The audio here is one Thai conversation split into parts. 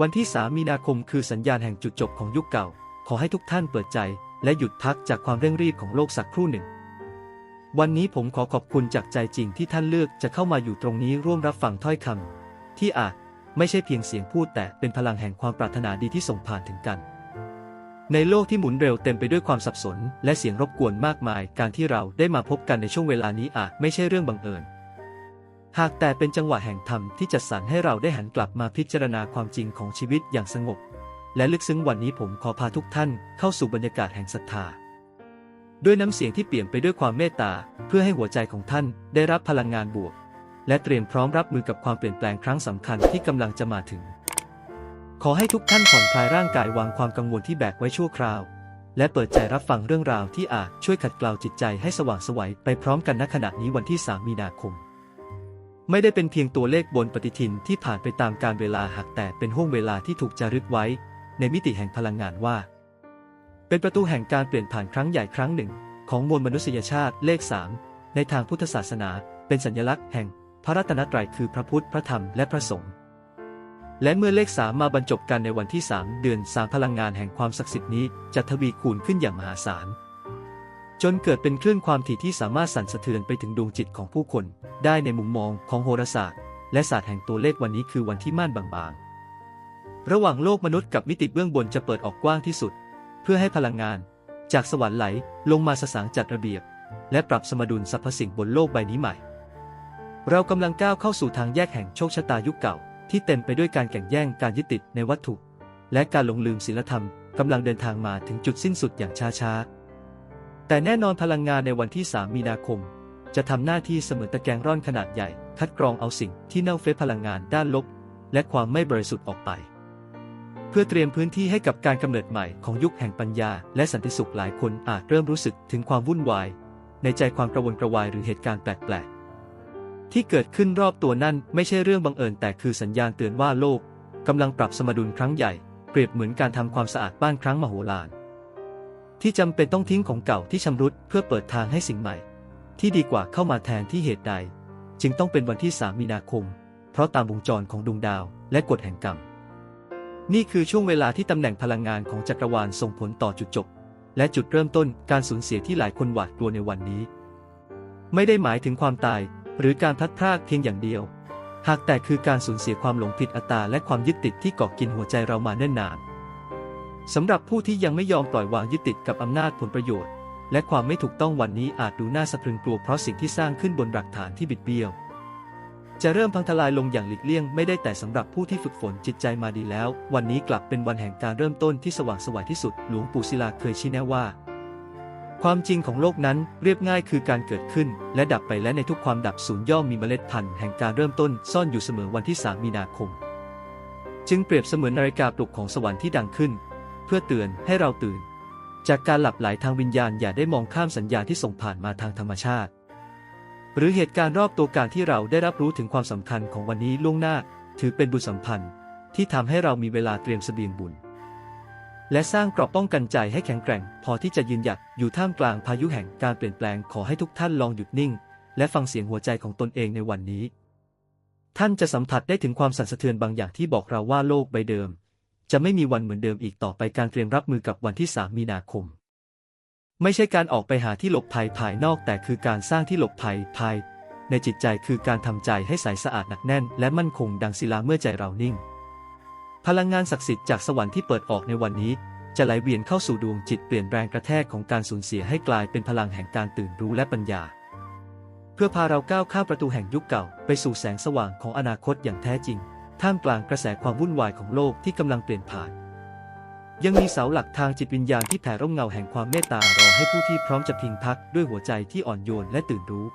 วันที่ 3 มีนาคมคือสัญญาณแห่งจุดจบของยุคเก่า ขอให้ทุกท่านเปิดใจ และหยุดพักจากความเร่งรีบของโลกสักครู่หนึ่ง วันนี้ผมขอขอบคุณจากใจจริงที่ท่านเลือกจะเข้ามาอยู่ตรงนี้ร่วมรับฟังถ้อยคำที่อาจไม่ใช่เพียงเสียงพูดแต่เป็นพลังแห่งความปรารถนาดีที่ส่งผ่านถึงกัน ในโลกที่หมุนเร็วเต็มไปด้วยความสับสน และเสียงรบกวนมากมาย การที่เราได้มาพบกันในช่วงเวลานี้อาจไม่ใช่เรื่องบังเอิญ หากแต่เป็นจังหวะแห่งธรรมที่จัดสรรให้เราได้หันกลับมาพิจารณาความจริงของชีวิตอย่างสงบ และลึกซึ้งวันนี้ผมขอพาทุกท่านเข้าสู่บรรยากาศแห่งศรัทธา ด้วยน้ำเสียงที่เปลี่ยนไปด้วยความเมตตา เพื่อให้หัวใจของท่านได้รับพลังงานบวก และเตรียมพร้อมรับมือกับความเปลี่ยนแปลงครั้งสำคัญที่กำลังจะมาถึง ขอให้ทุกท่านผ่อนคลายร่างกายวางความกังวลที่แบกไว้ชั่วคราว และเปิดใจรับฟังเรื่องราวที่อาจช่วยขัดเกลาจิตใจให้สว่างไสวัยไปพร้อมกันณขณะนี้วันที่ 3 มีนาคม ไม่ได้เป็นเพียงตัวเลขบนปฏิทินที่ผ่านไปตามการเวลาหากแต่เป็นห่วงเวลาที่ถูกจารึกไว้ ในมิติแห่งพลังงานว่า เป็นประตูแห่งการเปลี่ยนผ่านครั้งใหญ่ครั้งหนึ่ง ของมวลมนุษยชาติเลข3ในทางพุทธศาสนา เป็นสัญลักษณ์แห่งพระรัตนตรัยคือพระพุทธพระธรรมและพระสงฆ์และเมื่อเลขสามมาบรรจบกันในวันที่ 3 เดือนสามพลังงานแห่งความศักดิ์สิทธิ์นี้จะทวีคูณขึ้นอย่างมหาศาล จนเกิดเป็นคลื่นความถี่ที่สามารถสั่นสะเทือนไปถึงดวงจิตของผู้คน ได้ในมุมมองของโหราศาสตร์ และศาสตร์แห่งตัวเลขวันนี้คือวันที่ม่านบางๆ ระหว่างโลกมนุษย์กับมิติเบื้องบนจะเปิดออกกว้างที่สุด เพื่อให้พลังงาน จากสวรรค์ไหลลงมาสสางจัดระเบียบ และปรับสมดุลสรรพสิ่งบนโลกใบนี้ใหม่ เรากำลังก้าวเข้าสู่ทางแยกแห่งโชคชะตายุคเก่า ที่เต็มไปด้วยการแข่งแย่งการยึดติดในวัตถุ และการหลงลืมศีลธรรมกำลังเดินทางมาถึงจุดสิ้นสุดอย่างช้าๆ แต่แน่นอนพลังงานในวันที่ 3 มีนาคม จะทำหน้าที่เสมือนตะแกรงร่อนขนาดใหญ่ คัดกรองเอาสิ่งที่เน่าเฟะพลังงานด้านลบ และความไม่บริสุทธิ์ออกไป เพื่อเตรียมพื้นที่ให้กับการกำเนิดใหม่ของยุคแห่งปัญญา และสันติสุขหลายคนอาจเริ่มรู้สึกถึงความวุ่นวาย ในใจความกระวนกระวายหรือเหตุการณ์แปลกๆ ที่เกิดขึ้นรอบตัวนั่นไม่ใช่เรื่องบังเอิญแต่คือสัญญาณเตือนว่าโลกกำลังปรับสมดุลครั้งใหญ่ เปรียบเหมือนการทำความสะอาดบ้านครั้งมโหฬาร ที่จำเป็นต้องทิ้งของเก่าที่ชำรุดเพื่อเปิดทางให้สิ่งใหม่ ที่ดีกว่าเข้ามาแทนที่เหตุใด จึงต้องเป็นวันที่ 3 มีนาคม เพราะตามวงจรของดวงดาวและกฎแห่งกรรม นี่คือช่วงเวลาที่ตำแหน่งพลังงานของจักรวาลส่งผลต่อจุดจบ และจุดเริ่มต้นการสูญเสียที่หลายคนหวาดกลัวในวันนี้ ไม่ได้หมายถึงความตาย หรือการพลัดพรากเพียงอย่างเดียว หากแต่คือการสูญเสียความหลงผิดอัตตาและความยึดติดที่เกาะกินหัวใจเรามาเนิ่นนาน สำหรับผู้ที่ยังไม่ยอมปล่อยวางยึดติดกับอำนาจผลประโยชน์ และความไม่ถูกต้องวันนี้อาจดูน่าสะพรึงกลัวเพราะสิ่งที่สร้างขึ้นบนหลักฐานที่บิดเบี้ยว จะเริ่มพังทลายลงอย่างหลีกเลี่ยงไม่ได้แต่สำหรับผู้ที่ฝึกฝนจิตใจมาดีแล้ว วันนี้กลับเป็นวันแห่งการเริ่มต้นที่สว่างสวยที่สุด หลวงปู่ศิลาเคยชี้แนะว่า ความจริงของโลกนั้นเรียบง่ายคือการเกิดขึ้น และดับไปและในทุกความดับสูญย่อมมีเมล็ดพันธุ์แห่งการเริ่มต้นซ่อนอยู่เสมอวันที่ 3 มีนาคม จึงเปรียบเสมือนนาฬิกาปลุกของสวรรค์ที่ดังขึ้น พื่อเตือนให้เราตื่น จากการหลับไหลทางวิญญาณอย่าได้มองข้ามสัญญาณที่ส่งผ่านมาทางธรรมชาติ หรือเหตุการณ์รอบตัวการที่เราได้รับรู้ถึงความสำคัญของวันนี้ล่วงหน้า ถือเป็นบุญสัมพันธ์ ที่ทำให้เรามีเวลาเตรียมเสบียงบุญ และสร้างเกราะป้องกันใจให้แข็งแกร่ง พอที่จะยืนหยัดอยู่ท่ามกลางพายุแห่งการเปลี่ยนแปลงขอให้ทุกท่านลองหยุดนิ่ง และฟังเสียงหัวใจของตนเองในวันนี้ท่านจะสัมผัสได้ถึงความสั่นสะเทือนบางอย่างที่บอกเราว่าโลกใบเดิม จะไม่มีวันเหมือนเดิมอีกต่อไปการเตรียมรับมือกับวันที่ 3 มีนาคม ไม่ใช่การออกไปหาที่หลบภัยภายนอกแต่คือการสร้างที่หลบภัยภายในจิตใจคือการทำใจให้ใสสะอาดหนักแน่น และมั่นคงดังศิลาเมื่อใจเรานิ่ง พลังงานศักดิ์สิทธิ์จากสวรรค์ที่เปิดออกในวันนี้ จะไหลเวียนเข้าสู่ดวงจิตเปลี่ยนแรงกระแทกของการสูญเสียให้กลายเป็นพลังแห่งการตื่นรู้และปัญญา เพื่อพาเราก้าวข้ามประตูแห่งยุคเก่า ไปสู่แสงสว่างของอนาคตอย่างแท้จริง ท่ามกลางกระแสความวุ่นวายของโลกที่กำลังเปลี่ยนผ่าน ยังมีเสาหลักทางจิตวิญญาณที่แผ่ร่มเงาแห่งความเมตตารอให้ผู้ที่พร้อมจะพิงพักด้วยหัวใจที่อ่อนโยนและตื่นรู้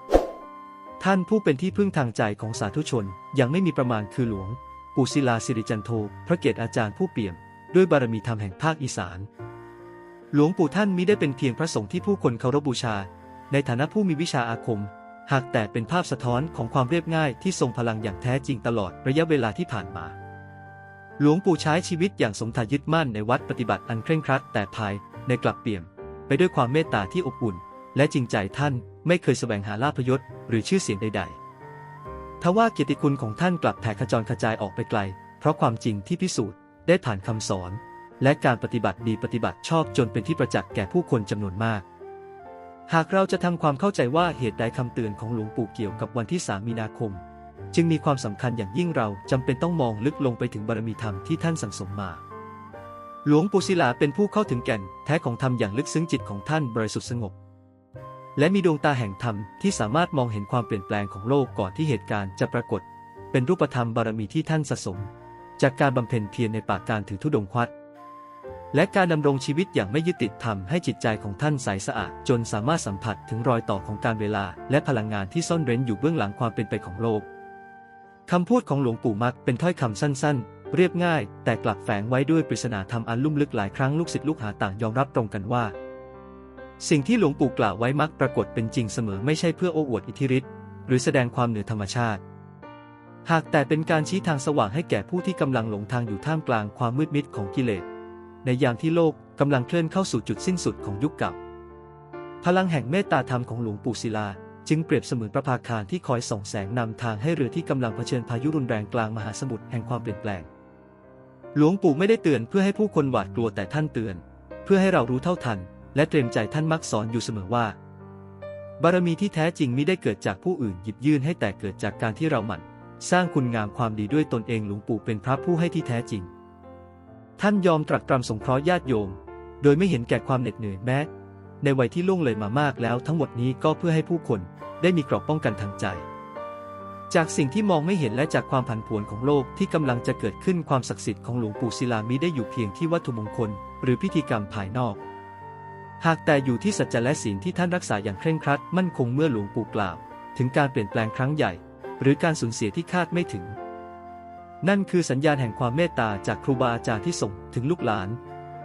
ท่านผู้เป็นที่พึ่งทางใจของสาธุชนยังไม่มีประมาณคือหลวง ปู่ศิลาสิริจันโท พระเกศอาจารย์ผู้เปี่ยม ด้วยบารมีธรรมแห่งภาคอีสาน หลวงปู่ท่านมิได้เป็นเพียงพระสงฆ์ที่ผู้คนเคารพบูชา ในฐานะผู้มีวิชาอาคม หากแต่เป็นภาพสะท้อนของความเรียบง่ายที่ทรงพลังอย่างแท้จริงตลอดระยะเวลาที่ผ่านมา หลวงปู่ใช้ชีวิตอย่างสมถายึดมั่นในวัดปฏิบัติอันเคร่งครัด แต่ภายในกลับเปี่ยม ไปด้วยความเมตตาที่อบอุ่น และจริงใจท่านไม่เคยสแสวงหาลาภยศหรือชื่อเสียงใด ๆ ทว่าเกียรติคุณของท่านกลับแผ่ขจรกระจายออกไปไกล เพราะความจริงที่พิสูจน์ได้ผ่านคำสอน และการปฏิบัติดีปฏิบัติชอบจนเป็นที่ประจักษ์แก่ผู้คนจำนวนมาก หากเราจะทำความเข้าใจว่าเหตุใดคำเตือนของหลวงปู่เกี่ยวกับวันที่ 3 มีนาคม จึงมีความสำคัญอย่างยิ่งเราจำเป็นต้องมองลึกลงไปถึงบารมีธรรมที่ท่านสั่งสมมา หลวงปู่ศิลาเป็นผู้เข้าถึงแก่นแท้ของธรรมอย่างลึกซึ้งจิตของท่านบริสุทธิ์สงบ และมีดวงตาแห่งธรรมที่สามารถมองเห็นความเปลี่ยนแปลงของโลกก่อนที่เหตุการณ์จะปรากฏ เป็นรูปธรรมบารมีที่ท่านสะสม จากการบำเพ็ญเพียรในปากการถือธุดงค์ควัด และการดำรงชีวิตอย่างไม่ยึดติดธรรมให้จิตใจของท่านใสสะอาดจนสามารถสัมผัสถึงรอยต่อของการเวลา และพลังงานที่ซ่อนเร้นอยู่เบื้องหลังความเป็นไปของโลกคำพูดของหลวงปู่มักเป็นถ้อยคำสั้น ๆ เรียบง่าย แต่กลับแฝงไว้ด้วยปริศนาธรรมอันลุ่มลึกหลายครั้งลูกศิษย์ลูกหาต่างยอมรับตรงกันว่า สิ่งที่หลวงปู่กล่าวไว้มักปรากฏเป็นจริงเสมอไม่ใช่เพื่อโอ้อวดอิทธิฤทธิ์หรือแสดงความเหนือธรรมชาติ หากแต่เป็นการชี้ทางสว่างให้แก่ผู้ที่กำลังหลงทางอยู่ท่ามกลางความมืดมิดของกิเลส ในยามที่โลกกำลังเคลื่อนเข้าสู่จุดสิ้นสุดของยุคเก่า พลังแห่งเมตตาธรรมของหลวงปู่ศิลา จึงเปรียบเสมือนประภาคารที่คอยส่องแสงนำทางให้เรือที่กำลังเผชิญพายุรุนแรงกลางมหาสมุทรแห่งความเปลี่ยนแปลง หลวงปู่ไม่ได้เตือนเพื่อให้ผู้คนหวาดกลัวแต่ท่านเตือน เพื่อให้เรารู้เท่าทัน และเตรียมใจท่านมักสอนอยู่เสมอว่า บารมีที่แท้จริงมิได้เกิดจากผู้อื่นหยิบยื่นให้แต่เกิดจากการที่เราหมั่นสร้างคุณงามความดีด้วยตนเองหลวงปู่เป็นพระผู้ให้ที่แท้จริง ท่านยอมตรัสตรำสงเคราะห์ญาติโยม โดยไม่เห็นแก่ความเหน็ดเหนื่อยแม้ ในวัยที่ล่วงเลยมามากแล้วทั้งหมดนี้ก็เพื่อให้ผู้คนได้มีเกราะป้องกันทางใจ จากสิ่งที่มองไม่เห็นและจากความผันผวนของโลกที่กำลังจะเกิดขึ้นความศักดิ์สิทธิ์ของหลวงปู่ศิลามิได้อยู่เพียงที่วัตถุมงคล หรือพิธีกรรมภายนอก หากแต่อยู่ที่สัจจะและศีลที่ท่านรักษาอย่างเคร่งครัดมั่นคงเมื่อหลวงปู่กล่าว ถึงการเปลี่ยนแปลงครั้งใหญ่ หรือการสูญเสียที่คาดไม่ถึง นั่นคือสัญญาณแห่งความเมตตาจากครูบาอาจารย์ที่ส่งถึงลูกหลาน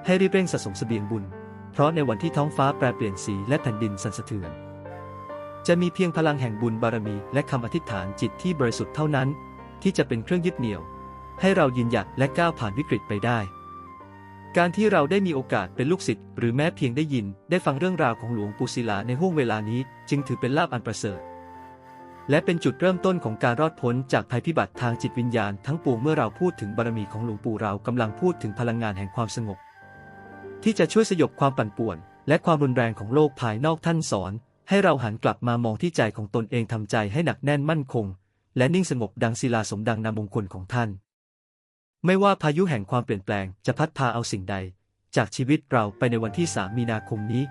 ให้รีบเร่งสะสมเสบียงบุญ เพราะในวันที่ท้องฟ้าแปรเปลี่ยนสีและแผ่นดินสั่นสะเทือน จะมีเพียงพลังแห่งบุญบารมีและคำอธิษฐานจิตที่บริสุทธิ์เท่านั้น ที่จะเป็นเครื่องยึดเหนี่ยว ให้เรายืนหยัดและก้าวผ่านวิกฤตไปได้ การที่เราได้มีโอกาสเป็นลูกศิษย์หรือแม้เพียงได้ยิน ได้ฟังเรื่องราวของหลวงปู่ศิลาในห่วงเวลานี้ จึงถือเป็นลาภอันประเสริฐ และเป็นจุดเริ่มต้นของการรอดพ้นจากภัยพิบัติทางจิตวิญญาณทั้งปวงเมื่อเราพูดถึงบารมีของหลวงปู่เรากำลังพูดถึงพลังงานแห่งความสงบ ที่จะช่วยสยบความปั่นป่วน และความรุนแรงของโลกภายนอกท่านสอน ให้เราหันกลับมามองที่ใจของตนเองทำใจให้หนักแน่นมั่นคง และนิ่งสงบดังศิลาสมดังนามมงคลของท่าน ไม่ว่าพายุแห่งความเปลี่ยนแปลงจะพัดพาเอาสิ่งใด จากชีวิตเราไปในวันที่ 3 มีนาคมนี้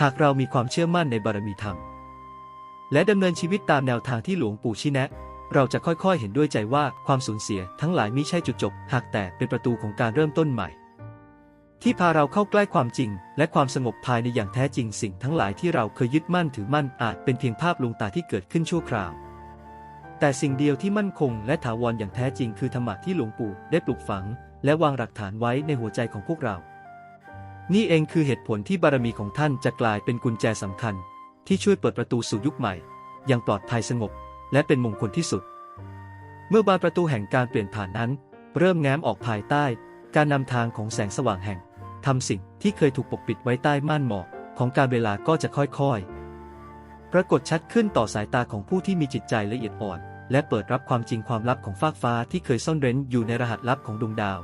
หากเรามีความเชื่อมั่นในบารมีธรรม และดำเนินชีวิตตามแนวทางที่หลวงปู่ชี้แนะ เราจะค่อยๆ เห็นด้วยใจว่าความสูญเสียทั้งหลายมิใช่จุดจบ หากแต่เป็นประตูของการเริ่มต้นใหม่ ที่พาเราเข้าใกล้ความจริง และความสงบภายในอย่างแท้จริงสิ่งทั้งหลายที่เราเคยยึดมั่นถือมั่นอาจเป็นเพียงภาพลวงตาที่เกิดขึ้นชั่วคราว แต่สิ่งเดียวที่มั่นคงและถาวรอย่างแท้จริงคือธรรมะที่หลวงปู่ได้ปลูกฝัง และวางหลักฐานไว้ในหัวใจของพวกเรานี่เองคือเหตุผลที่บารมีของท่านจะกลายเป็นกุญแจสำคัญ ที่ช่วยเปิดประตูสู่ยุคใหม่ อย่างปลอดภัยสงบ และเป็นมงคลที่สุด เมื่อบานประตูแห่งการเปลี่ยนผ่านนั้น เริ่มแง้มออกภายใต้ การนำทางของแสงสว่างแห่งทำสิ่งที่เคยถูกปกปิดไว้ใต้ม่านหมอกของการเวลาก็จะค่อยๆ ปรากฏชัดขึ้นต่อสายตาของผู้ที่มีจิตใจละเอียดอ่อน และเปิดรับความจริงความลับของฟากฟ้าที่เคยซ่อนเร้นอยู่ในรหัสลับของดวงดาว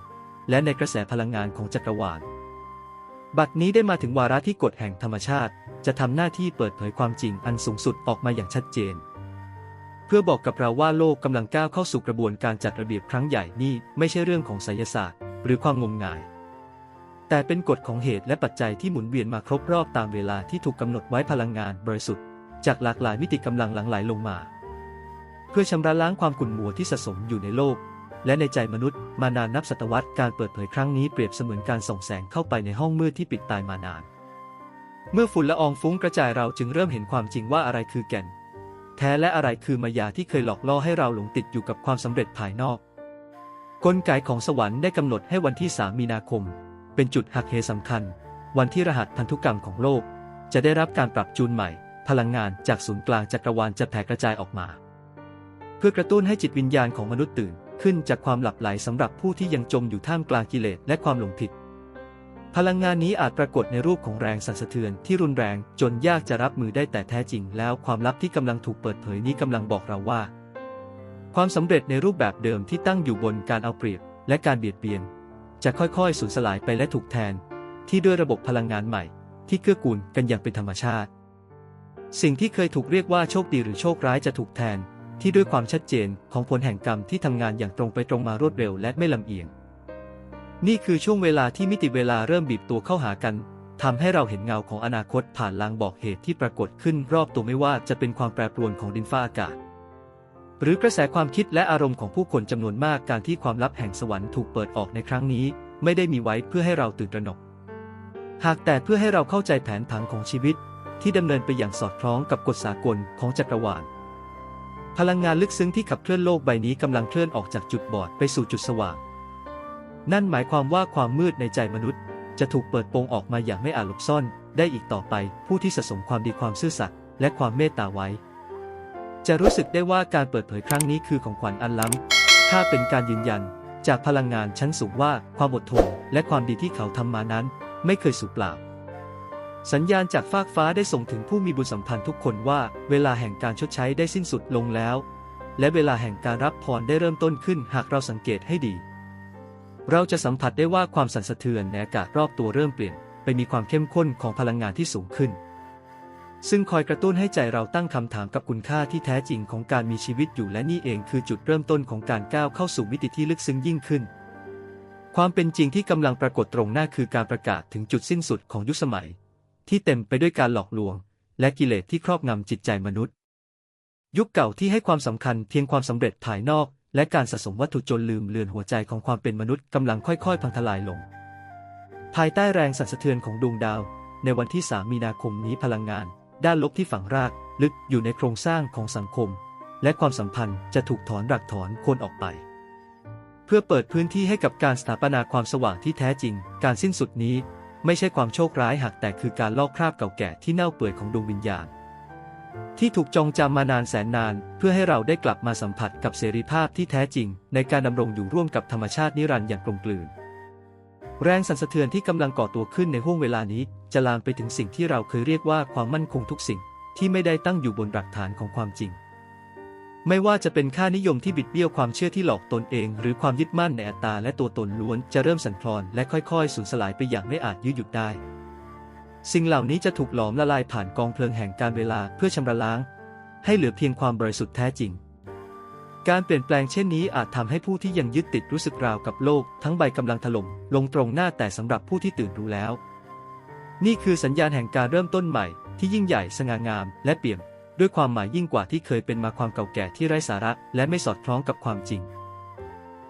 และในกระแสพลังงานของจักรวาล บัดนี้ได้มาถึงวาระที่กฎแห่งธรรมชาติ จะทำหน้าที่เปิดเผยความจริงอันสูงสุดออกมาอย่างชัดเจน เพื่อบอกกับเราว่าโลกกำลังก้าวเข้าสู่กระบวนการจัดระเบียบครั้งใหญ่นี่ไม่ใช่เรื่องของไสยศาสตร์ หรือความงมงาย แต่เป็นกฎของเหตุและปัจจัยที่หมุนเวียนมาครบรอบตามเวลาที่ถูกกำหนดไว้พลังงานบริสุทธิ์ จากหลากหลายมิติกำลังหลั่งไหลลงมา เพื่อชำระล้างความขุ่นมัวที่สะสมอยู่ในโลก และในใจมนุษย์มานานนับศตวรรษการเปิดเผยครั้งนี้เปรียบเสมือนการส่องแสงเข้าไปในห้องมืดที่ปิดตายมานาน เมื่อฝุ่นละอองฟุ้งกระจายเราจึงเริ่มเห็นความจริงว่าอะไรคือแก่น แท้และอะไรคือมายาที่เคยหลอกล่อให้เราหลงติดอยู่กับความสำเร็จภายนอก กลไกของสวรรค์ได้กำหนดให้วันที่ 3 มีนาคม เป็นจุดหักเหสำคัญ วันที่รหัสพันธุกรรมของโลก จะได้รับการปรับจูนใหม่ พลังงานจากศูนย์กลางจักรวาลจะแผ่กระจายออกมา เพื่อกระตุ้นให้จิตวิญญาณของมนุษย์ตื่น ขึ้นจากความหลับไหลสำหรับผู้ที่ยังจมอยู่ท่ามกลางกิเลสและความหลงผิด พลังงานนี้อาจปรากฏในรูปของแรงสั่นสะเทือนที่รุนแรงจนยากจะรับมือได้แต่แท้จริง แล้วความลับที่กำลังถูกเปิดเผยนี้กำลังบอกเราว่า ความสำเร็จในรูปแบบเดิมที่ตั้งอยู่บนการเอาเปรียบและการเบียดเบียน จะค่อยๆสูญสลายไปและถูกแทน ที่ด้วยระบบพลังงานใหม่ ที่เกื้อกูลกันอย่างเป็นธรรมชาติ สิ่งที่เคยถูกเรียกว่าโชคดีหรือโชคร้ายจะถูกแทน ที่ด้วยความชัดเจนของผลแห่งกรรมที่ทำงานอย่างตรงไปตรงมารวดเร็วและไม่ลำเอียง นี่คือช่วงเวลาที่มิติเวลาเริ่มบีบตัวเข้าหากันทำให้เราเห็นเงาของอนาคตผ่านลางบอกเหตุที่ปรากฏขึ้นรอบตัวไม่ว่าจะเป็นความแปรปรวนของดินฟ้าอากาศ หรือกระแสความคิดและอารมณ์ของผู้คนจำนวนมากการที่ความลับแห่งสวรรค์ถูกเปิดออกในครั้งนี้ ไม่ได้มีไว้เพื่อให้เราตื่นตระหนก หากแต่เพื่อให้เราเข้าใจแผนผังของชีวิต ที่ดำเนินไปอย่างสอดคล้องกับกฎสากลของจักรวาล พลังงานลึกซึ้งที่ขับเคลื่อนโลกใบนี้กำลังเคลื่อนออกจากจุดบอดไปสู่จุดสว่าง นั่นหมายความว่าความมืดในใจมนุษย์ จะถูกเปิดโปงออกมาอย่างไม่อาจหลบซ่อน ได้อีกต่อไป ผู้ที่สะสมความดีความซื่อสัตย์และความเมตตาไว้ จะรู้สึกได้ว่าการเปิดเผยครั้งนี้คือของขวัญอันล้ำถ้าเป็นการยืนยัน จากพลังงานชั้นสูงว่าความอดทนและความดีที่เขาทำมานั้น ไม่เคยสูญเปล่า สัญญาณจากฟากฟ้าได้ส่งถึงผู้มีบุญสัมพันธ์ทุกคนว่า เวลาแห่งการชดใช้ได้สิ้นสุดลงแล้ว และเวลาแห่งการรับพรได้เริ่มต้นขึ้นหากเราสังเกตให้ดี เราจะสัมผัสได้ว่าความสั่นสะเทือนในอากาศรอบตัวเริ่มเปลี่ยน ไปมีความเข้มข้นของพลังงานที่สูงขึ้น ซึ่งคอยกระตุ้นให้ใจเราตั้งคำถามกับคุณค่าที่แท้จริงของการมีชีวิตอยู่และนี่เองคือจุดเริ่มต้นของการก้าวเข้าสู่มิติที่ลึกซึ้งยิ่งขึ้น ความเป็นจริงที่กำลังปรากฏตรงหน้าคือการประกาศถึงจุดสิ้นสุดของยุคสมัย ที่เต็มไปด้วยการหลอกลวง และกิเลสที่ครอบงำจิตใจมนุษย์ ยุคเก่าที่ให้ความสำคัญเพียงความสำเร็จภายนอก และการสะสมวัตถุจนลืมเลือนหัวใจของความเป็นมนุษย์กำลังค่อยๆ พังทลายลง ภายใต้แรงสั่นสะเทือนของดวงดาว ในวันที่ 3 มีนาคมนี้พลังงาน ด้านลบที่ฝังราก ลึกอยู่ในโครงสร้างของสังคม และความสัมพันธ์จะถูกถอนรากถอนคนออกไปเพื่อเปิดพื้นที่ให้กับการสถาปนาความสว่างที่แท้จริง การสิ้นสุดนี้ ไม่ใช่ความโชคร้ายหากแต่คือการลอกคราบเก่าแก่ที่เน่าเปื่อยของดวงวิญญาณ ที่ถูกจองจำมานานแสนนาน เพื่อให้เราได้กลับมาสัมผัสกับเสรีภาพที่แท้จริง ในการดำรงอยู่ร่วมกับธรรมชาตินิรันดร์อย่างกลมกลืน แรงสั่นสะเทือนที่กำลังก่อตัวขึ้นในห้วงเวลานี้ จะลามไปถึงสิ่งที่เราเคยเรียกว่าความมั่นคงทุกสิ่ง ที่ไม่ได้ตั้งอยู่บนหลักฐานของความจริง ไม่ว่าจะเป็นค่านิยมที่บิดเบี้ยวความเชื่อที่หลอกตนเอง หรือความยึดมั่นในอัตตาและตัวตนล้วนจะเริ่มสั่นคลอนและค่อยๆ สูญสลายไปอย่างไม่อาจยืดหยุดได้ สิ่งเหล่านี้จะถูกหลอมละลายผ่านกองเพลิงแห่งการเวลาเพื่อชำระล้าง ให้เหลือเพียงความบริสุทธิ์แท้จริง การเปลี่ยนแปลงเช่นนี้อาจทำให้ผู้ที่ยังยึดติดรู้สึกราวกับโลก ทั้งใบกำลังถล่มลงตรงหน้าแต่สำหรับผู้ที่ตื่นรู้แล้ว นี่คือสัญญาณแห่งการเริ่มต้นใหม่ที่ยิ่งใหญ่สง่างามและเปี่ยม ด้วยความหมายยิ่งกว่าที่เคยเป็นมาความเก่าแก่ที่ไร้สาระ และไม่สอดคล้องกับความจริง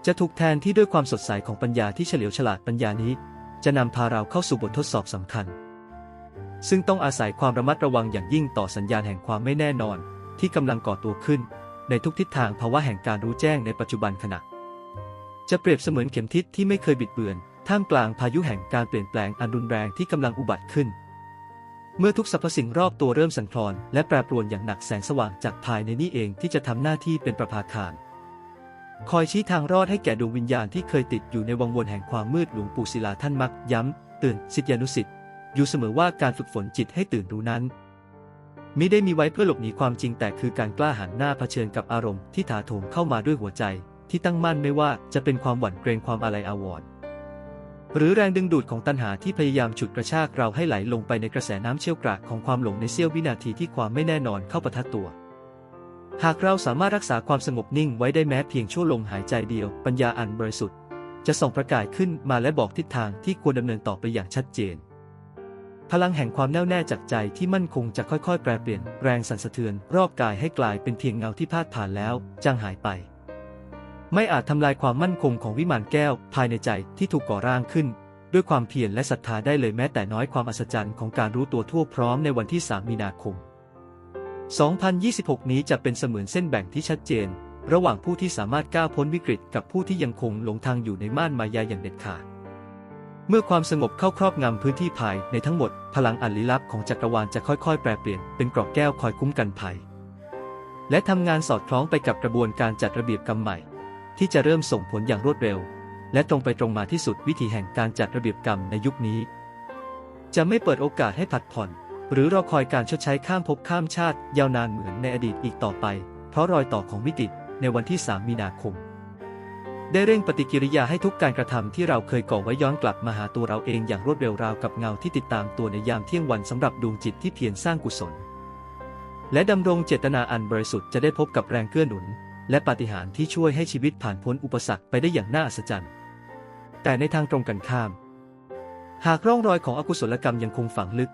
จะถูกแทนที่ด้วยความสดใสของปัญญาที่เฉลียวฉลาดปัญญานี้ จะนำพาเราเข้าสู่บททดสอบสำคัญ ซึ่งต้องอาศัยความระมัดระวังอย่างยิ่งต่อสัญญาณแห่งความไม่แน่นอน ที่กำลังก่อตัวขึ้น ในทุกทิศทางภาวะแห่งการรู้แจ้งในปัจจุบันขณะ จะเปรียบเสมือนเข็มทิศที่ไม่เคยบิดเบือน ท่ามกลางพายุแห่งการเปลี่ยนแปลงอันรุนแรงที่กำลังอุบัติขึ้น เมื่อทุกสรรพสิ่งรอบตัวเริ่มสั่นคลอน และแปรปรวนอย่างหนักแสงสว่างจากภายในนี่เองที่จะทำหน้าที่เป็นประภาคาร คอยชี้ทางรอดให้แก่ดวงวิญญาณที่เคยติดอยู่ในวังวนแห่งความมืดหลวงปู่ศิลาท่านมัก ย้ำเตือนสิทธิานุสิทธิ์อยู่เสมอว่าการฝึกฝนจิตให้ตื่นรู้นั้นมิได้มีไว้เพื่อหลบหนีความจริงแต่คือการกล้าหันหน้าเผชิญกับอารมณ์ที่ถาโถมเข้ามาด้วยหัวใจ ที่ตั้งมั่นไม่ว่าจะเป็นความหวั่นเกรงความอะไรอาวรณ์ หรือแรงดึงดูดของตัณหาที่พยายามฉุดกระชากเราให้ไหลลงไปในกระแสน้ำเชี่ยวกรากของความหลงในเสี้ยววินาทีที่ความไม่แน่นอนเข้าปะทัดตัว หากเราสามารถรักษาความสงบนิ่งไว้ได้แม้เพียงชั่วลมหายใจเดียว ปัญญาอันบริสุทธิ์ จะส่องประกายขึ้นมาและบอกทิศทางที่ควรดำเนินต่อไปอย่างชัดเจน พลังแห่งความแน่วแน่จากใจที่มั่นคงจะค่อยๆ แปรเปลี่ยนแรงสั่นสะเทือน รอบกายให้กลายเป็นเพียงเงาที่พาดผ่านแล้วจางหายไป ไม่อาจทำลายความมั่นคงของวิมานแก้ว ภายในใจที่ถูกก่อร่างขึ้น ด้วยความเพียรและศรัทธาได้เลยแม้แต่น้อยความอัศจรรย์ของการรู้ตัวทั่วพร้อมในวันที่ 3 มีนาคม 2026 นี้จะเป็นเสมือนเส้นแบ่งที่ชัดเจน ระหว่างผู้ที่สามารถก้าวพ้นวิกฤต กับผู้ที่ยังคงหลงทางอยู่ในม่านมายาอย่างเด็ดขาดเมื่อความสงบเข้าครอบงำพื้นที่ภายในทั้งหมด พลังอันลี้ลับของจักรวาลจะค่อยๆ แปรเปลี่ยนเป็นกรอบแก้วคอยคุ้มกันภัย และทำงานสอดคล้องไปกับกระบวนการจัดระเบียบกรรมใหม่ ที่จะเริ่มส่งผลอย่างรวดเร็ว และตรงไปตรงมาที่สุดวิธีแห่งการจัดระเบียบกรรมในยุคนี้ จะไม่เปิดโอกาสให้ผัดผ่อน หรือรอคอยการชดใช้ข้ามภพข้ามชาติ ยาวนานเหมือนในอดีตอีกต่อไป เพราะรอยต่อของมิติในวันที่ 3 มีนาคม ได้เร่งปฏิกิริยาให้ทุกการกระทำที่เราเคยก่อไว้ย้อนกลับมาหาตัวเราเองอย่างรวดเร็วราวกับเงาที่ติดตามตัวในยามเที่ยงวันสำหรับดวงจิตที่เพียรสร้างกุศลและดำรงเจตนาอันบริสุทธิ์จะได้พบกับแรงเกื้อหนุน และปาฏิหาริย์ที่ช่วยให้ชีวิตผ่านพ้นอุปสรรคไปได้อย่างน่าอัศจรรย์ แต่ในทางตรงกันข้าม หากร่องรอยของอกุศลกรรมยังคงฝังลึก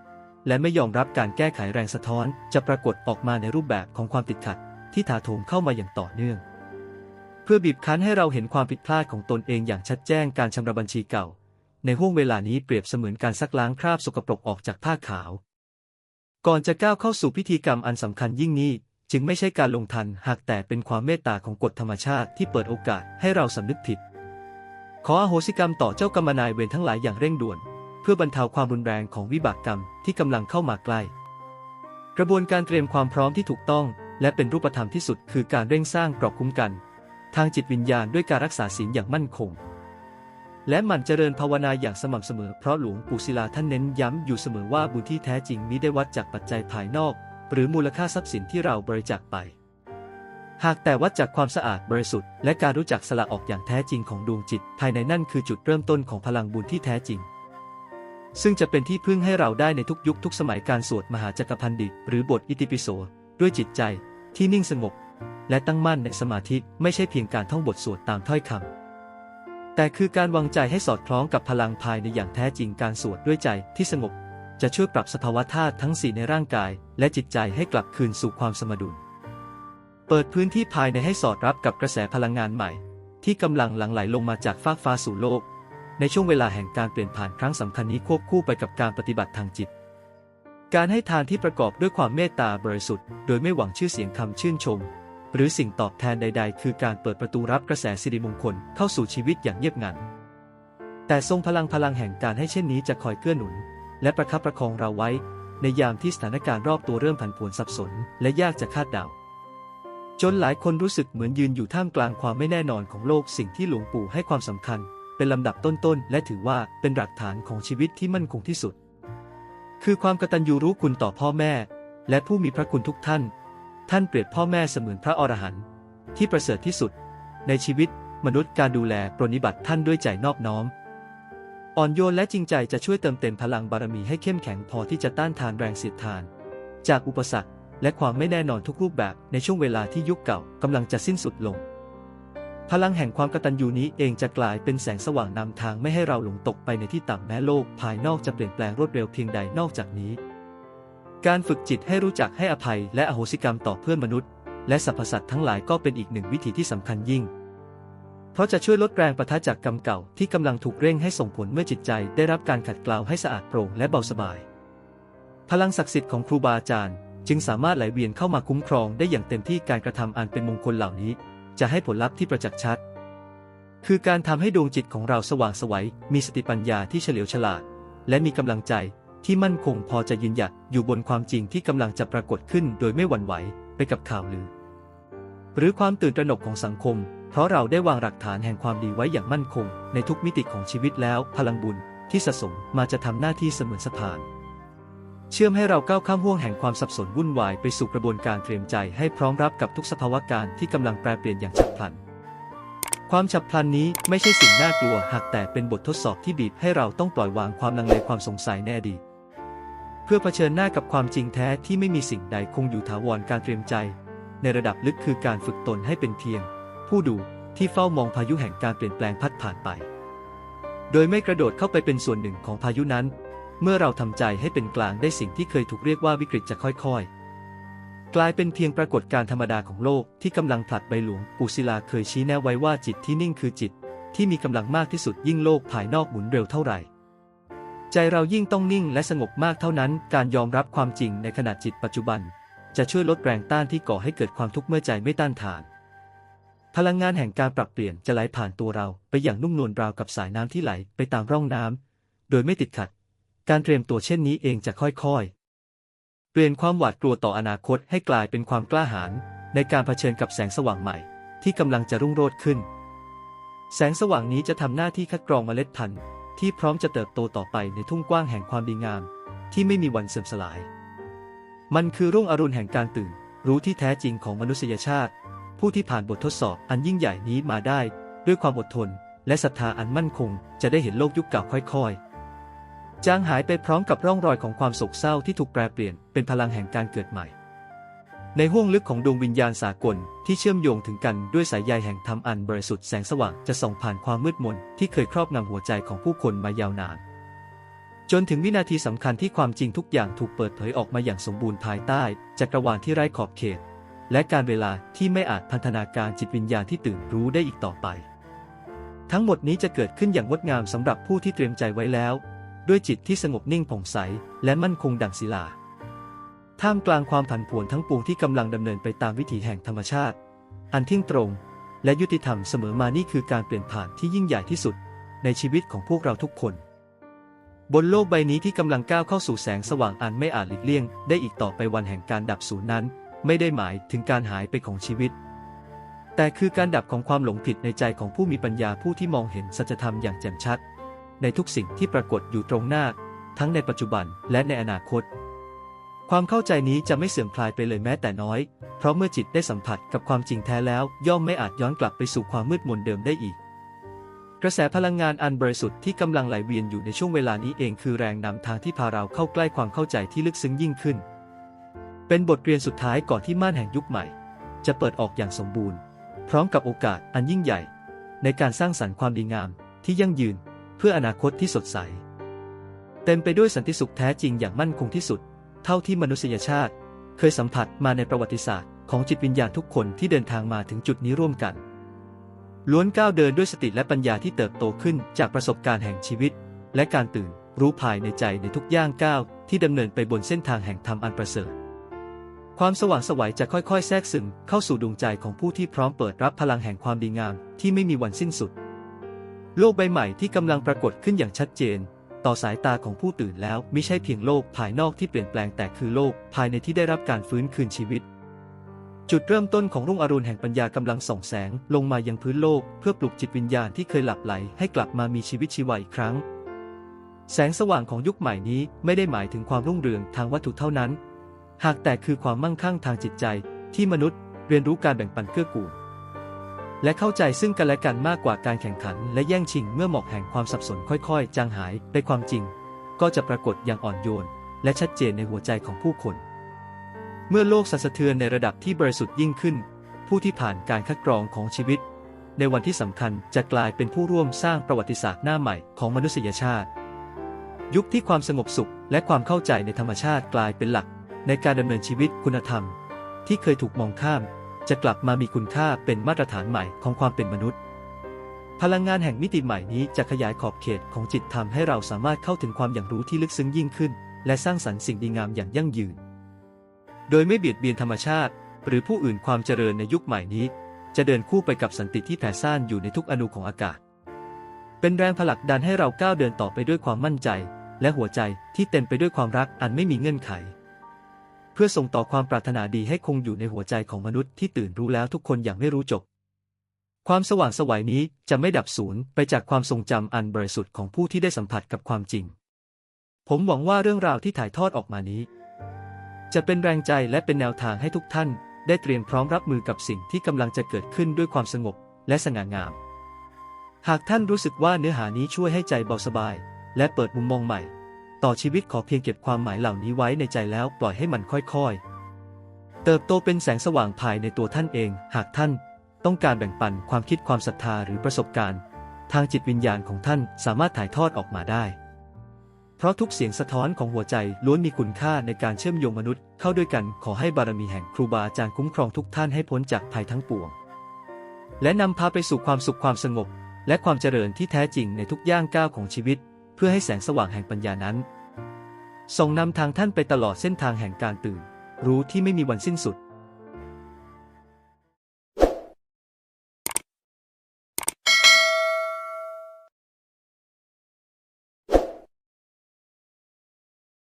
และไม่ยอมรับการแก้ไขแรงสะท้อนจะปรากฏออกมาในรูปแบบของความติดขัด ที่ถาโถมเข้ามาอย่างต่อเนื่อง เพื่อบีบคั้นให้เราเห็นความผิดพลาดของตนเองอย่างชัดแจ้งการชำระบัญชีเก่า ในห่วงเวลานี้เปรียบเสมือนการซักล้างคราบสกปรกออกจากผ้าขาว ก่อนจะก้าวเข้าสู่พิธีกรรมอันสำคัญยิ่งนี้ จึงไม่ใช่การลงทันหากแต่เป็นความเมตตาของกฎธรรมชาติที่เปิดโอกาสให้เราสำนึกผิด ขออโหสิกรรมต่อเจ้ากรรมนายเวรทั้งหลายอย่างเร่งด่วน เพื่อบรรเทาความรุนแรงของวิบากกรรมที่กำลังเข้ามาใกล้ กระบวนการเตรียมความพร้อมที่ถูกต้อง และเป็นรูปธรรมที่สุดคือการเร่งสร้างกรอบคุ้มกัน ทางจิตวิญญาณด้วยการรักษาศีลอย่างมั่นคง และหมั่นเจริญภาวนาอย่างสม่ำเสมอเพราะหลวงปู่ศิลาท่านเน้นย้ำอยู่เสมอว่าบุญที่แท้จริงมิได้วัดจากปัจจัยภายนอก หรือมูลค่าทรัพย์สินที่เราบริจาคไป หากแต่วัดจากความสะอาดบริสุทธิ์และการรู้จักสละออกอย่างแท้จริงของดวงจิต ภายในนั่นคือจุดเริ่มต้นของพลังบุญที่แท้จริง ซึ่งจะเป็นที่พึ่งให้เราได้ในทุกยุคทุกสมัยการสวดมหาจักรพันดิหรือบทอิติปิโสด้วยจิตใจที่นิ่งสงบ และตั้งมั่นในสมาธิไม่ใช่เพียงการท่องบทสวดตามถ้อยคำแต่คือการวางใจให้สอดคล้องกับพลังภายในอย่างแท้จริงการสวดด้วยใจที่สงบ จะช่วยปรับสภาวะธาตุทั้งสี่ในร่างกาย และจิตใจให้กลับคืนสู่ความสมดุล เปิดพื้นที่ภายในให้สอดรับกับกระแสพลังงานใหม่ ที่กำลังหลั่งไหลลงมาจากฟากฟ้าสู่โลก ในช่วงเวลาแห่งการเปลี่ยนผ่านครั้งสำคัญนี้ควบคู่ไปกับการปฏิบัติทางจิต การให้ทานที่ประกอบด้วยความเมตตาบริสุทธิ์ โดยไม่หวังชื่อเสียงคำชื่นชม หรือสิ่งตอบแทนใด ๆ คือการเปิดประตูรับกระแสสิริมงคลเข้าสู่ชีวิตอย่างเงียบงันแต่ทรงพลังพลังแห่งการให้เช่นนี้จะคอยเกื้อหนุน และประคับประคองเราไว้ ในยามที่สถานการณ์รอบตัวเริ่มผันผวนสับสน และยากจะคาดเดาจนหลายคนรู้สึกเหมือนยืนอยู่ท่ามกลางความไม่แน่นอนของโลกสิ่งที่หลวงปู่ให้ความสำคัญ เป็นลำดับต้นๆ และถือว่าเป็นหลักฐานของชีวิตที่มั่นคงที่สุด คือความกตัญญูรู้คุณต่อพ่อแม่ และผู้มีพระคุณทุกท่าน ท่านเปรียบพ่อแม่เสมือนพระอรหันต์ที่ประเสริฐที่สุด ในชีวิตมนุษย์การดูแลปรนนิบัติท่านด้วยใจนอบน้อม อ่อนโยนและจริงใจจะช่วยเติมเต็มพลังบารมีให้เข้มแข็งพอที่จะต้านทานแรงเสียดทาน จากอุปสรรคและความไม่แน่นอนทุกรูปแบบในช่วงเวลาที่ยุคเก่ากำลังจะสิ้นสุดลง พลังแห่งความกตัญญูนี้เองจะกลายเป็นแสงสว่างนำทางไม่ให้เราหลงตกไปในที่ต่ำแม้โลก ภายนอกจะเปลี่ยนแปลงรวดเร็วเพียงใดนอกจากนี้ การฝึกจิตให้รู้จักให้อภัยและอโหสิกรรมต่อเพื่อนมนุษย์ และสรรพสัตว์ทั้งหลายก็เป็นอีกหนึ่งวิธีที่สำคัญยิ่ง เพราะจะช่วยลดแรงประทะจากกรรมเก่าที่กำลังถูกเร่งให้ส่งผลเมื่อจิตใจได้รับการขัดเกลาให้สะอาดโปร่งและเบาสบาย พลังศักดิ์สิทธิ์ของครูบาอาจารย์ จึงสามารถไหลเวียนเข้ามาคุ้มครองได้อย่างเต็มที่การกระทำอันเป็นมงคลเหล่านี้ จะให้ผลลัพธ์ที่ประจักษ์ชัด คือการทำให้ดวงจิตของเราสว่างไสวัยมีสติปัญญาที่เฉลียวฉลาด และมีกำลังใจที่มั่นคงพอจะยืนหยัดอยู่บนความจริงที่กำลังจะปรากฏขึ้นโดยไม่หวั่นไหวไปกับข่าวลือ หรือความตื่นตระหนกของสังคม เพราะเราได้วางหลักฐานแห่งความดีไว้อย่างมั่นคง ในทุกมิติของชีวิตแล้ว พลังบุญที่สะสมมาจะทำหน้าที่เสมือนสะพาน เชื่อมให้เราก้าวข้ามห่วงแห่งความสับสนวุ่นวายไปสู่กระบวนการเตรียมใจให้พร้อมรับกับทุกสภาวะการที่กำลังแปรเปลี่ยนอย่างฉับพลัน ความฉับพลันนี้ไม่ใช่สิ่งน่ากลัวหากแต่เป็นบททดสอบที่บีบให้เราต้องปล่อยวางความลังเลความสงสัยในอดีตเพื่อเผชิญหน้ากับความจริงแท้ที่ไม่มีสิ่งใดคงอยู่ถาวรการเตรียมใจ ในระดับลึกคือการฝึกตนให้เป็นเพียง ผู้ดูที่เฝ้ามองพายุแห่งการเปลี่ยนแปลงพัดผ่านไป โดยไม่กระโดดเข้าไปเป็นส่วนหนึ่งของพายุนั้น เมื่อเราทำใจให้เป็นกลางได้สิ่งที่เคยถูกเรียกว่าวิกฤตจะค่อยๆ กลายเป็นเพียงปรากฏการธรรมดาของโลกที่กำลังผลัดใบหลวงปู่ศิลาเคยชี้แนะไว้ว่าจิตที่นิ่งคือจิต ที่มีกำลังมากที่สุดยิ่งโลกภายนอกหมุนเร็วเท่าไหร่ ใจเรายิ่งต้องนิ่งและสงบมากเท่านั้น การยอมรับความจริงในขณะจิตปัจจุบัน จะช่วยลดแรงต้านที่ก่อให้เกิดความทุกข์เมื่อใจไม่ต้านทาน พลังงานแห่งการปรับเปลี่ยนจะไหลผ่านตัวเราไปอย่างนุ่มนวลราวกับสายน้ำที่ไหลไปตามร่องน้ำโดยไม่ติดขัด การเตรียมตัวเช่นนี้เองจะค่อยๆ เปลี่ยนความหวาดกลัวต่ออนาคตให้กลายเป็นความกล้าหาญในการเผชิญกับแสงสว่างใหม่ ที่กำลังจะรุ่งโรจน์ขึ้น แสงสว่างนี้จะทำหน้าที่คัดกรองเมล็ดพันธุ์ที่พร้อมจะเติบโตต่อไปในทุ่งกว้างแห่งความดีงาม ที่ไม่มีวันเสื่อมสลาย มันคือรุ่งอรุณแห่งการตื่น รู้ที่แท้จริงของมนุษยชาติ ผู้ที่ผ่านบททดสอบอันยิ่งใหญ่นี้มาได้ ด้วยความอดทน และศรัทธาอันมั่นคง จะได้เห็นโลกยุคเก่าค่อยๆ จางหายไปพร้อมกับร่องรอยของความโศกเศร้าที่ถูกแปรเปลี่ยนเป็นพลังแห่งการเกิดใหม่ ในห้วงลึกของดวงวิญญาณสากลที่เชื่อมโยงถึงกันด้วยสายใยแห่งธรรมอันบริสุทธิ์แสงสว่างจะส่องผ่านความมืดมนที่เคยครอบงำหัวใจของผู้คนมายาวนานจนถึงวินาทีสำคัญที่ความจริงทุกอย่างถูกเปิดเผยออกมาอย่างสมบูรณ์ภายใต้จักรวาลที่ไร้ขอบเขต และการเวลาที่ไม่อาจพันธนาการจิตวิญญาณที่ตื่นรู้ได้อีกต่อไป ทั้งหมดนี้จะเกิดขึ้นอย่างงดงามสำหรับผู้ที่เตรียมใจไว้แล้ว ด้วยจิตที่สงบนิ่งผ่องใส และมั่นคงดั่งศิลา ท่ามกลางความผันผวนทั้งปวงที่กำลังดำเนินไปตามวิถีแห่งธรรมชาติ อันเที่ยงตรง และยุติธรรมเสมอมานี่คือการเปลี่ยนผ่านที่ยิ่งใหญ่ที่สุด ในชีวิตของพวกเราทุกคน บนโลกใบนี้ที่กำลังก้าวเข้าสู่แสงสว่างอันไม่อาจหลีกเลี่ยง ได้อีกต่อไปวันแห่งการดับสูญนั้น ไม่ได้หมายถึงการหายไปของชีวิต แต่คือการดับของความหลงผิดในใจของผู้มีปัญญาผู้ที่มองเห็นสัจธรรมอย่างแจ่มชัด ในทุกสิ่งที่ปรากฏอยู่ตรงหน้า ทั้งในปัจจุบันและในอนาคต ความเข้าใจนี้จะไม่เสื่อมคลายไปเลยแม้แต่น้อย เพราะเมื่อจิตได้สัมผัสกับความจริงแท้แล้ว ย่อมไม่อาจย้อนกลับไปสู่ความมืดมนเดิมได้อีกกระแสพลังงานอันบริสุทธิ์ที่กำลังไหลเวียนอยู่ในช่วงเวลานี้เองคือแรงนำทางที่พาเราเข้าใกล้ความเข้าใจที่ลึกซึ้งยิ่งขึ้น เป็นบทเรียนสุดท้ายก่อนที่ม่านแห่งยุคใหม่ จะเปิดออกอย่างสมบูรณ์ พร้อมกับโอกาสอันยิ่งใหญ่ ในการสร้างสรรค์ความดีงามที่ยั่งยืนเพื่ออนาคตที่สดใส เต็มไปด้วยสันติสุขแท้จริงอย่างมั่นคงที่สุด เท่าที่มนุษยชาติ เคยสัมผัสมาในประวัติศาสตร์ของจิตวิญญาณทุกคนที่เดินทางมาถึงจุดนี้ร่วมกัน ล้วนก้าวเดินด้วยสติและปัญญาที่เติบโตขึ้นจากประสบการณ์แห่งชีวิต และการตื่นรู้ภายในใจในทุกย่างก้าวที่ดำเนินไปบนเส้นทางแห่งธรรมอันประเสริฐ ความสว่างสวัยจะค่อยๆ แทรกซึมเข้าสู่ดวงใจของผู้ที่พร้อมเปิดรับพลังแห่งความดีงามที่ไม่มีวันสิ้นสุด โลกใบใหม่ที่กำลังปรากฏขึ้นอย่างชัดเจน ต่อสายตาของผู้ตื่นแล้วไม่ใช่เพียงโลกภายนอกที่เปลี่ยนแปลงแต่คือโลกภายในที่ได้รับการฟื้นคืนชีวิต จุดเริ่มต้นของรุ่งอรุณแห่งปัญญากำลังส่องแสง ลงมายังพื้นโลก เพื่อปลุกจิตวิญญาณที่เคยหลับไหลให้กลับมามีชีวิตชีวาอีกครั้งแสงสว่างของยุคใหม่นี้ไม่ได้หมายถึงความรุ่งเรืองทางวัตถุเท่านั้น หากแต่คือความมั่งคั่งทางจิตใจที่มนุษย์เรียนรู้การแบ่งปันเกื้อกูล และเข้าใจซึ่งกันและกันมากกว่าการแข่งขัน และแย่งชิงเมื่อหมอกแห่งความสับสนค่อยๆ จางหายไปความจริง ก็จะปรากฏอย่างอ่อนโยน และชัดเจนในหัวใจของผู้คน เมื่อโลกสั่นสะเทือนในระดับที่บริสุทธิ์ยิ่งขึ้น ผู้ที่ผ่านการคัดกรองของชีวิต ในวันที่สำคัญจะกลายเป็นผู้ร่วมสร้างประวัติศาสตร์หน้าใหม่ของมนุษยชาติ ยุคที่ความสงบสุขและความเข้าใจในธรรมชาติกลายเป็นหลัก ในการดำเนินชีวิตคุณธรรม ที่เคยถูกมองข้าม จะกลับมามีคุณค่าเป็นมาตรฐานใหม่ของความเป็นมนุษย์ พลังงานแห่งมิติใหม่นี้จะขยายขอบเขตของจิตทำให้เราสามารถเข้าถึงความอย่างรู้ที่ลึกซึ้งยิ่งขึ้น และสร้างสรรค์สิ่งดีงามอย่างยั่งยืน โดยไม่เบียดเบียนธรรมชาติ หรือผู้อื่นความเจริญในยุคใหม่นี้ จะเดินคู่ไปกับสันติที่แผ่ซ่านอยู่ในทุกอนูของอากาศ เป็นแรงผลักดันให้เราก้าวเดินต่อไปด้วยความมั่นใจ และหัวใจที่เต็มไปด้วยความรักอันไม่มีเงื่อนไข เพื่อส่งต่อความปรารถนาดีให้คงอยู่ในหัวใจของมนุษย์ที่ตื่นรู้แล้วทุกคนอย่างไม่รู้จบ ความสว่างสวัยนี้จะไม่ดับสูญไปจากความทรงจำอันบริสุทธิ์ของผู้ที่ได้สัมผัสกับความจริง ผมหวังว่าเรื่องราวที่ถ่ายทอดออกมานี้ จะเป็นแรงใจและเป็นแนวทางให้ทุกท่าน ได้เตรียมพร้อมรับมือกับสิ่งที่กำลังจะเกิดขึ้นด้วยความสงบและสง่างาม หากท่านรู้สึกว่าเนื้อหานี้ช่วยให้ใจเบาสบาย และเปิดมุมมองใหม่ ต่อชีวิตขอเพียงเก็บความหมายเหล่านี้ไว้ในใจแล้วปล่อยให้มันค่อยๆ เติบโตเป็นแสงสว่างภายในตัวท่านเอง หากท่าน ต้องการแบ่งปันความคิดความศรัทธาหรือประสบการณ์ ทางจิตวิญญาณของท่านสามารถถ่ายทอดออกมาได้ เพราะทุกเสียงสะท้อนของหัวใจล้วนมีคุณค่าในการเชื่อมโยงมนุษย์เข้าด้วยกันขอให้บารมีแห่งครูบาอาจารย์คุ้มครองทุกท่านให้พ้นจากภัยทั้งปวง และนำพาไปสู่ความสุขความสงบ และความเจริญที่แท้จริงในทุกย่างก้าวของชีวิต เพื่อให้แสงสว่างแห่งปัญญานั้นส่งนำทางท่านไปตลอดเส้นทางแห่งการตื่น รู้ที่ไม่มีวันสิ้นสุด